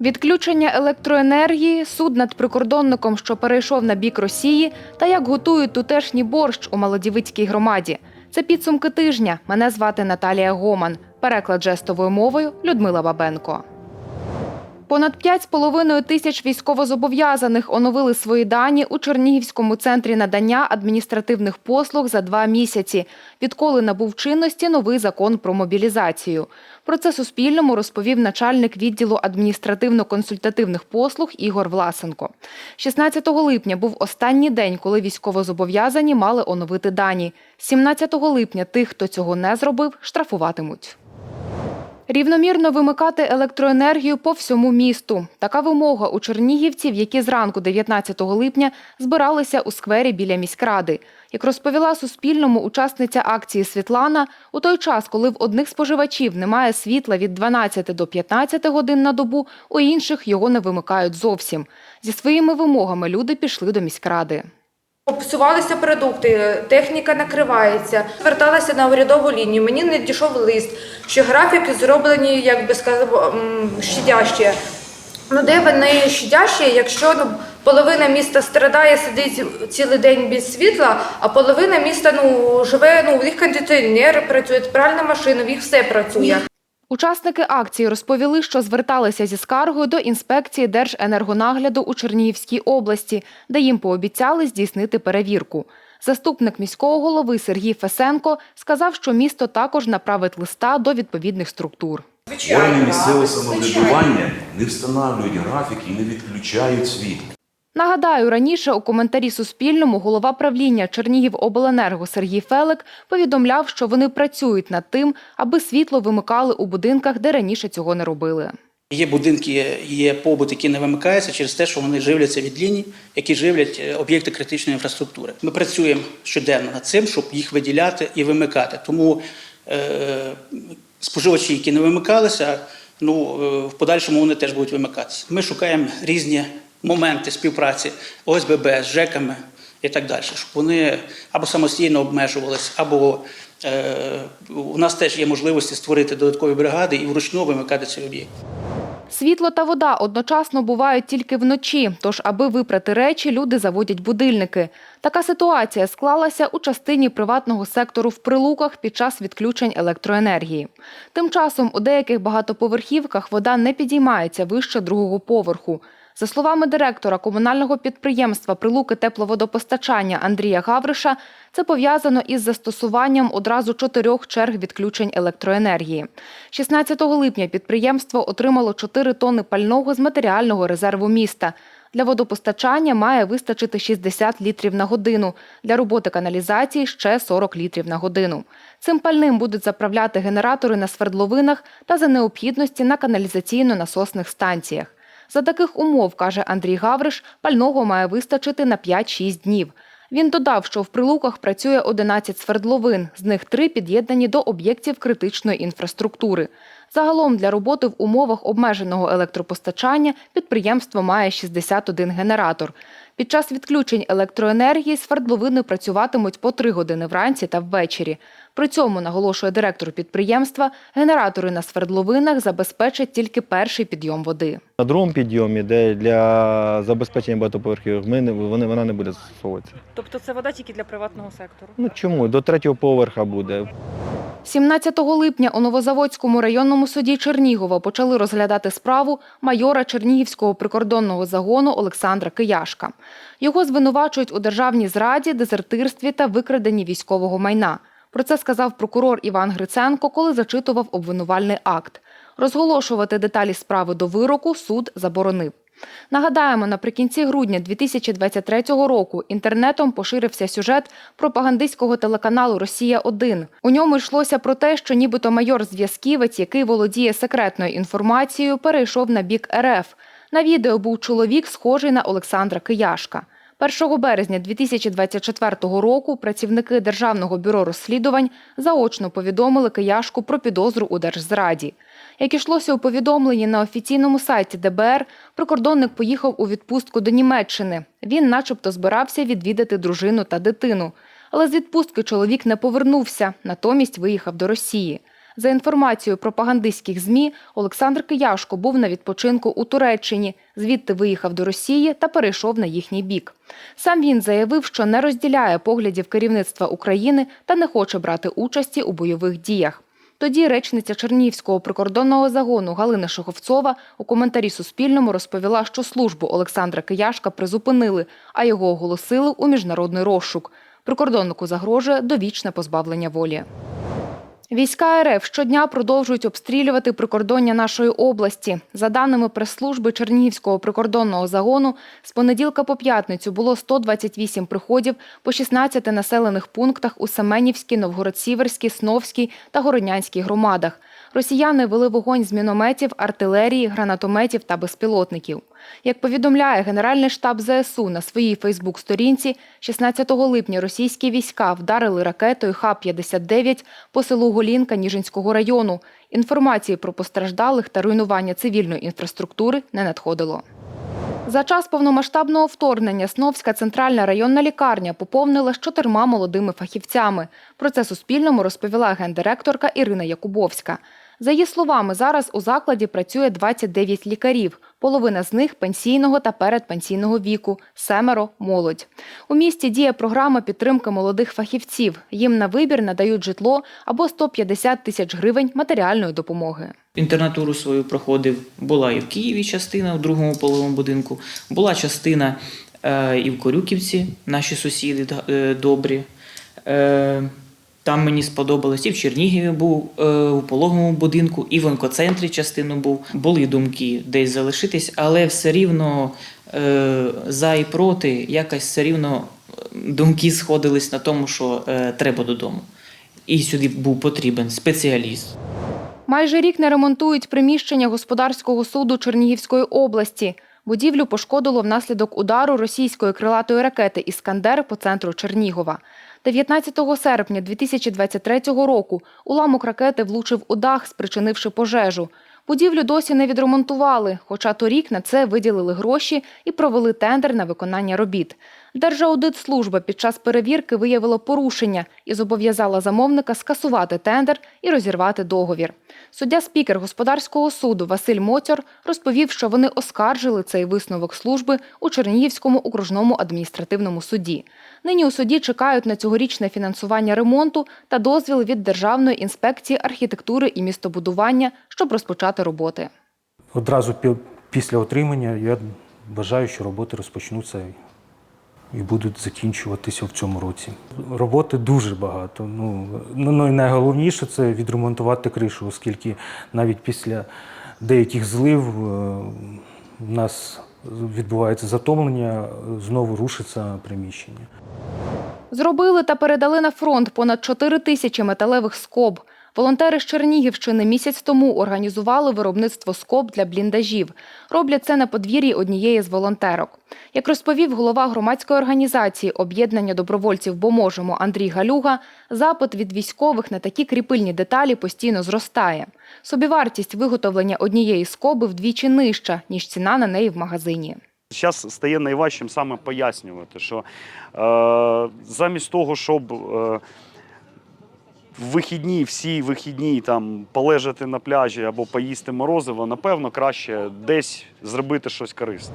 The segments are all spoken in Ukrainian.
Відключення електроенергії, суд над прикордонником, що перейшов на бік Росії, та як готують тутешній борщ у Молодівицькій громаді. Це підсумки тижня. Мене звати Наталія Гоман. Переклад жестовою мовою Людмила Бабенко. Понад 5,5 тисяч військовозобов'язаних оновили свої дані у Чернігівському центрі надання адміністративних послуг за два місяці, відколи набув чинності новий закон про мобілізацію. Про це Суспільному розповів начальник відділу адміністративно-консультативних послуг Ігор Власенко. 16 липня був останній день, коли військовозобов'язані мали оновити дані. 17 липня тих, хто цього не зробив, штрафуватимуть. Рівномірно вимикати електроенергію по всьому місту. Така вимога у чернігівців, які зранку 19 липня збиралися у сквері біля міськради. Як розповіла Суспільному учасниця акції Світлана, у той час, коли в одних споживачів немає світла від 12 до 15 годин на добу, у інших його не вимикають зовсім. Зі своїми вимогами люди пішли до міськради. Псувалися продукти, техніка накривається. Зверталася на урядову лінію. Мені не дійшов лист, що графіки зроблені, як би сказав, м, щадящі. Ну де вони щадящі, якщо ну, половина міста страдає, сидить цілий день без світла, а половина міста ну, живе, ну, у них кондиціонер працює, пральна машина, в їх все працює. Учасники акції розповіли, що зверталися зі скаргою до інспекції Держенергонагляду у Чернігівській області, де їм пообіцяли здійснити перевірку. Заступник міського голови Сергій Фесенко сказав, що місто також направить листа до відповідних структур. Органи місцевого самоврядування не встановлюють графіки і не відключають світ. Нагадаю, раніше у коментарі Суспільному голова правління Чернігівобленерго Сергій Фелик повідомляв, що вони працюють над тим, аби світло вимикали у будинках, де раніше цього не робили. Є будинки, є побут, які не вимикаються через те, що вони живляться від ліній, які живлять е, об'єкти критичної інфраструктури. Ми працюємо щоденно над цим, щоб їх виділяти і вимикати. Тому е, споживачі, які не вимикалися, ну е, в подальшому вони теж будуть вимикатися. Ми шукаємо різні моменти співпраці ОСББ з ЖЕКами і так далі, щоб вони або самостійно обмежувалися, або е, у нас теж є можливості створити додаткові бригади і вручну вимикати ці об'єкти. Світло та вода одночасно бувають тільки вночі, тож, аби випрати речі, люди заводять будильники. Така ситуація склалася у частині приватного сектору в прилуках під час відключень електроенергії. Тим часом у деяких багатоповерхівках вода не підіймається вище другого поверху. За словами директора комунального підприємства Прилуки тепловодопостачання Андрія Гавриша, це пов'язано із застосуванням одразу чотирьох черг відключень електроенергії. 16 липня підприємство отримало 4 тонни пального з матеріального резерву міста. Для водопостачання має вистачити 60 літрів на годину, для роботи каналізації ще 40 літрів на годину. Цим пальним будуть заправляти генератори на свердловинах та за необхідності на каналізаційно-насосних станціях. За таких умов, каже Андрій Гавриш, пального має вистачити на 5-6 днів. Він додав, що в прилуках працює 11 свердловин, з них три під'єднані до об'єктів критичної інфраструктури. Загалом для роботи в умовах обмеженого електропостачання підприємство має 61 генератор. Під час відключень електроенергії свердловини працюватимуть по 3 години вранці та ввечері. При цьому, наголошує директор підприємства, генератори на свердловинах забезпечать тільки перший підйом води. На другому підйомі, де для забезпечення багатоповерхівок, ми не, вони, вона не буде застосовуватися. Тобто це вода тільки для приватного сектору. Ну чому? До третього поверха буде. 17 липня у Новозаводському районному суді Чернігова почали розглядати справу майора Чернігівського прикордонного загону Олександра Кияшка. Його звинувачують у державній зраді, дезертирстві та викраденні військового майна. Про це сказав прокурор Іван Гриценко, коли зачитував обвинувальний акт. Розголошувати деталі справи до вироку суд заборонив. Нагадаємо, наприкінці грудня 2023 року інтернетом поширився сюжет пропагандистського телеканалу Росія 1 У ньому йшлося про те, що нібито майор зв'язківець, який володіє секретною інформацією, перейшов на бік РФ. На відео був чоловік, схожий на Олександра Кияшка. 1 березня 2024 року працівники Державного бюро розслідувань заочно повідомили Кияшку про підозру у держзраді. Як ішлося у повідомленні на офіційному сайті ДБР, прикордонник поїхав у відпустку до Німеччини. Він начебто збирався відвідати дружину та дитину. Але з відпустки чоловік не повернувся, натомість виїхав до Росії. За інформацією пропагандистських ЗМІ, Олександр Кияшко був на відпочинку у Туреччині, звідти виїхав до Росії та перейшов на їхній бік. Сам він заявив, що не розділяє поглядів керівництва України та не хоче брати участі у бойових діях. Тоді речниця Чернігівського прикордонного загону Галина Шоховцова у коментарі Суспільному розповіла, що службу Олександра Кияшка призупинили, а його оголосили у міжнародний розшук. Прикордоннику загрожує довічне позбавлення волі. Війська РФ щодня продовжують обстрілювати прикордоння нашої області. За даними прес-служби Чернігівського прикордонного загону, з понеділка по п'ятницю було 128 приходів по 16 населених пунктах у Семенівській, Новгород-Сіверській, Сновській та Городнянській громадах. Росіяни вели вогонь з мінометів, артилерії, гранатометів та безпілотників. Як повідомляє Генеральний штаб ЗСУ на своїй Фейсбук-сторінці, 16 липня російські війська вдарили ракетою Х-59 по селу Голінка Ніжинського району. Інформації про постраждалих та руйнування цивільної інфраструктури не надходило. За час повномасштабного вторгнення Сновська центральна районна лікарня поповнила з чотирма молодими фахівцями. Про це Суспільному розповіла гендиректорка Ірина Якубовська. За її словами, зараз у закладі працює 29 лікарів. Половина з них пенсійного та передпенсійного віку, семеро – молодь. У місті діє програма підтримки молодих фахівців. Їм на вибір надають житло або 150 тисяч гривень матеріальної допомоги. Інтернатуру свою проходив. Була і в Києві частина у другому половому будинку, була частина е, і в Корюківці, наші сусіди е, добрі. Там мені сподобалось, і в Чернігові був е, у пологовому будинку, і в онкоцентрі частину був. Були думки десь залишитись, але все рівно е, за і проти, якось все рівно е, думки сходились на тому, що треба додому. І сюди був потрібен спеціаліст. Майже рік не ремонтують приміщення господарського суду Чернігівської області. Будівлю пошкодило внаслідок удару російської крилатої ракети «Іскандер» по центру Чернігова. 19 серпня 2023 року уламок ракети влучив у дах, спричинивши пожежу. Будівлю досі не відремонтували, хоча торік на це виділили гроші і провели тендер на виконання робіт. Держаудитслужба під час перевірки виявила порушення і зобов'язала замовника скасувати тендер і розірвати договір. Суддя-спікер господарського суду Василь Моцьор розповів, що вони оскаржили цей висновок служби у Чернігівському окружному адміністративному суді. Нині у суді чекають на цьогорічне фінансування ремонту та дозвіл від Державної інспекції архітектури і містобудування, щоб розпочати роботи. Одразу після отримання я бажаю, що роботи розпочнуться і будуть закінчуватися в цьому році. Роботи дуже багато. Ну, ну ну, і найголовніше це відремонтувати кришу, оскільки навіть після деяких злив е, у нас відбувається затомлення, знову рушиться приміщення. Зробили та передали на фронт понад 4 тисячі металевих скоб. Волонтери з Чернігівщини місяць тому організували виробництво скоб для бліндажів. Роблять це на подвір'ї однієї з волонтерок. Як розповів голова громадської організації об'єднання добровольців Бо можемо Андрій Галюга, запит від військових на такі кріпильні деталі постійно зростає. Собівартість виготовлення однієї скоби вдвічі нижча, ніж ціна на неї в магазині. Зараз стає найважчим саме пояснювати, що е, замість того, щоб е, вихідні, всі вихідні там полежати на пляжі або поїсти морозиво, напевно, краще десь зробити щось корисне.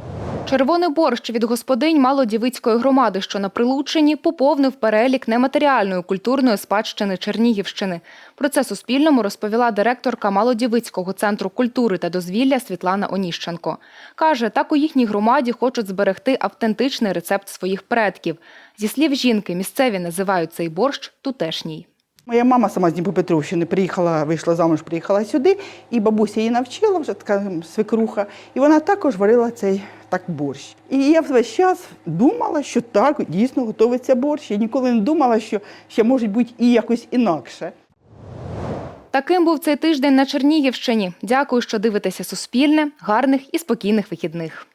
Червоний борщ від господинь Малодівицької громади, що на Прилуччині, поповнив перелік нематеріальної культурної спадщини Чернігівщини. Про це Суспільному розповіла директорка Малодівицького центру культури та дозвілля Світлана Оніщенко. Каже, так у їхній громаді хочуть зберегти автентичний рецепт своїх предків. Зі слів жінки, місцеві називають цей борщ тутешній. Моя мама сама з Дніпропетровщини приїхала, вийшла замуж, приїхала сюди, і бабуся її навчила, вже така свекруха, і вона також варила цей так борщ. І я весь час думала, що так дійсно готується борщ. Я ніколи не думала, що ще може бути і якось інакше. Таким був цей тиждень на Чернігівщині. Дякую, що дивитеся Суспільне. Гарних і спокійних вихідних.